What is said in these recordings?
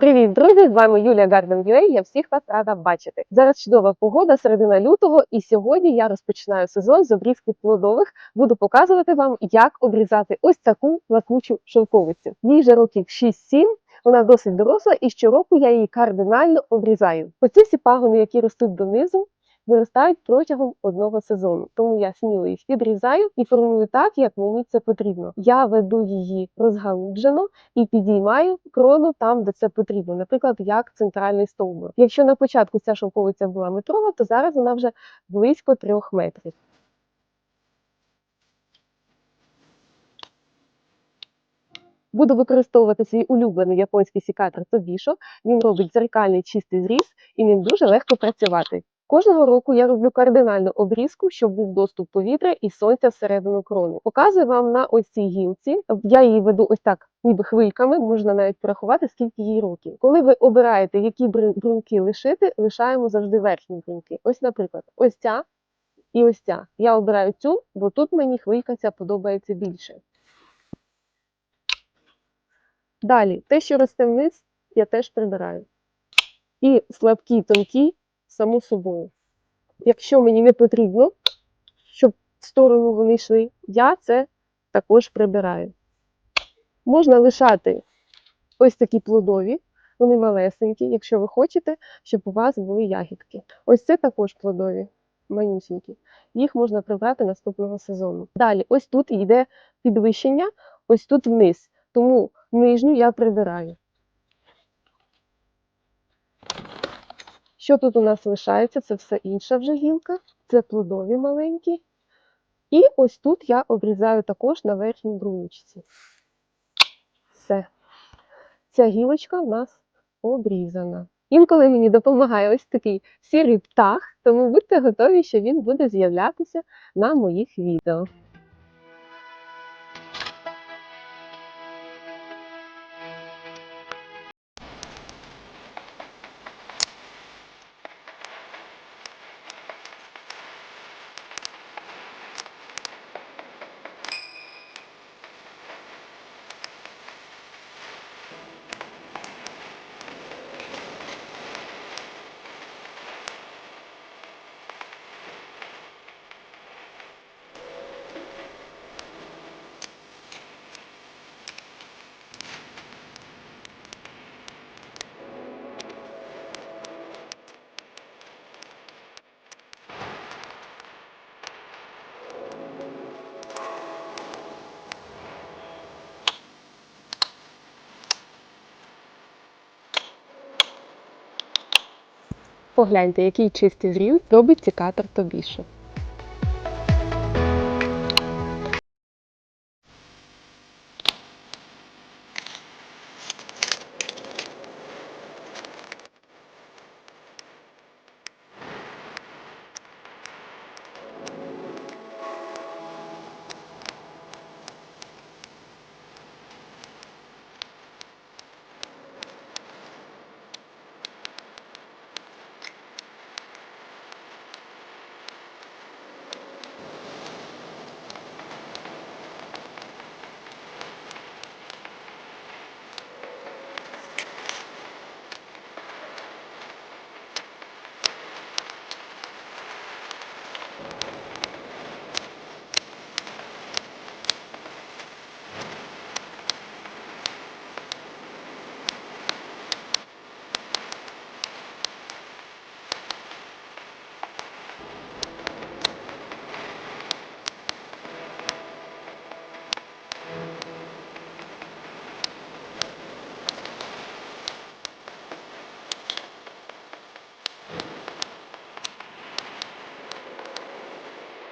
Привіт, друзі! З вами Юлія Гарден Я всіх вас рада бачити. Зараз чудова погода, середина лютого, і сьогодні я розпочинаю сезон з обрізки плодових. Буду показувати вам, як обрізати ось таку лакучу шовковицю. Їй вже років 6-7. Вона досить доросла, і щороку я її кардинально обрізаю. Оці всі пагони, які ростуть донизу, виростають протягом одного сезону. Тому я сміло їх відрізаю і формую так, як мені це потрібно. Я веду її розгалуджено і підіймаю крону там, де це потрібно, наприклад, як центральний стовбур. Якщо на початку ця шовковиця була метрова, то зараз вона вже близько трьох метрів. Буду використовувати свій улюблений японський сікатор Тобішо. Він робить дзеркальний чистий зріз і ним дуже легко працювати. Кожного року я роблю кардинальну обрізку, щоб був доступ повітря і сонця всередину крону. Показую вам на ось цій гілці. Я її веду ось так, ніби хвильками, можна навіть порахувати, скільки їй років. Коли ви обираєте, які брун- бруньки лишити, лишаємо завжди верхні бруньки. Ось, наприклад, ось ця і ось ця. Я обираю цю, бо тут мені хвилька ця подобається більше. Далі, те, що росте вниз, я теж прибираю. І слабкі, тонкі, само собою. Якщо мені не потрібно, щоб в сторону вони йшли, я це також прибираю. Можна лишати ось такі плодові, вони малесенькі, якщо ви хочете, щоб у вас були ягідки. Ось це також плодові, манюсінькі. Їх можна прибрати наступного сезону. Далі, ось тут йде підвищення, ось тут вниз. Тому нижню я прибираю. Що тут у нас лишається? Це все інша вже гілка, це плодові маленькі. І ось тут я обрізаю також на верхній бруничці. Все. Ця гілочка в нас обрізана. Інколи мені допомагає ось такий сірий птах, тому будьте готові, що він буде з'являтися на моїх відео. Погляньте, який чистий зріз робить цікатор Тобішо.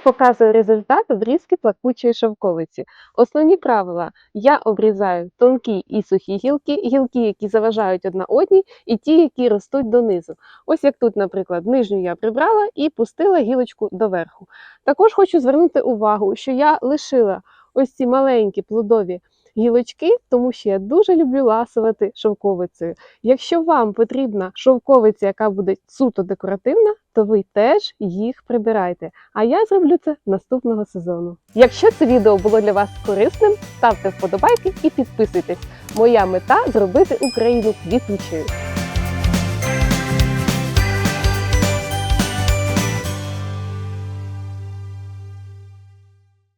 Показую результат обрізки плакучої шовковиці. Основні правила: я обрізаю тонкі і сухі гілки, гілки, які заважають одна одній, і ті, які ростуть донизу. Ось як тут, наприклад, нижню я прибрала і пустила гілочку доверху. Також хочу звернути увагу, що я лишила ось ці маленькі плодові гілочки, тому що я дуже люблю ласувати шовковицею. Якщо вам потрібна шовковиця, яка буде суто декоративна, то ви теж їх прибирайте. А я зроблю це наступного сезону. Якщо це відео було для вас корисним, ставте вподобайки і підписуйтесь. Моя мета зробити Україну квітучою.